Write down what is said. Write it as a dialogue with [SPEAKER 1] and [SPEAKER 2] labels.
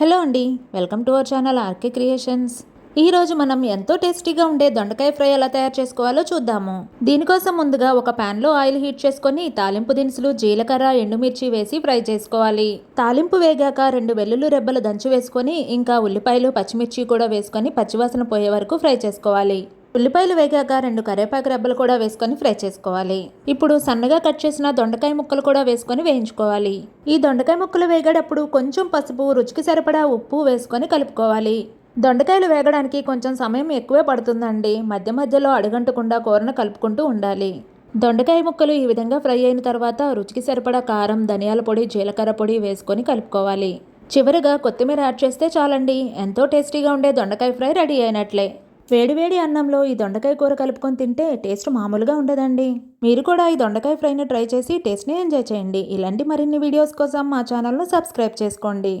[SPEAKER 1] Hello అండి welcome to our channel RK creations. ఈరోజు మనం ఎంతో టేస్టీగా ఉండే దొండకాయ ఫ్రై ఎలా తయారు చేసుకోవాలో చూద్దాము. దీనికోసం ముందుగా ఒక ప్యాన్లో ఆయిల్ హీట్ చేసుకొని తాలింపు దినుసులు జీలకర్ర ఎండుమిర్చి వేసి ఫ్రై చేసుకోవాలి. తాలింపు వేగాక రెండు వెల్లుల్లి రెబ్బలు దంచి వేసుకొని ఇంకా ఉల్లిపాయలు పచ్చిమిర్చి కూడా వేసుకొని పచ్చివాసన పోయే వరకు ఫ్రై చేసుకోవాలి. ఉల్లిపాయలు వేగాక రెండు కరివేపాకు రెబ్బలు కూడా వేసుకొని ఫ్రై చేసుకోవాలి. ఇప్పుడు సన్నగా కట్ చేసిన దొండకాయ ముక్కలు కూడా వేసుకొని వేయించుకోవాలి. ఈ దొండకాయ ముక్కలు వేగేటప్పుడు కొంచెం పసుపు రుచికి సరిపడా ఉప్పు వేసుకొని కలుపుకోవాలి. దొండకాయలు వేగడానికి కొంచెం సమయం ఎక్కువే పడుతుందండి. మధ్య మధ్యలో అడుగంటకుండా కూరను కలుపుకుంటూ ఉండాలి. దొండకాయ ముక్కలు ఈ విధంగా ఫ్రై అయిన తర్వాత రుచికి సరిపడా కారం ధనియాల పొడి జీలకర్ర పొడి వేసుకొని కలుపుకోవాలి. చివరిగా కొత్తిమీర యాడ్ చేస్తే చాలండి. ఎంతో టేస్టీగా ఉండే దొండకాయ ఫ్రై రెడీ అయినట్లే. వేడివేడి అన్నంలో ఈ దొండకాయ కూర కలుపుకొని తింటే టేస్ట్ మామూలుగా ఉండదండి. మీరు కూడా ఈ దొండకాయ ఫ్రైని ట్రై చేసి టేస్ట్ని ఎంజాయ్ చేయండి. ఇలాంటి మరిన్ని వీడియోస్ కోసం మా ఛానల్ను సబ్స్క్రైబ్ చేసుకోండి.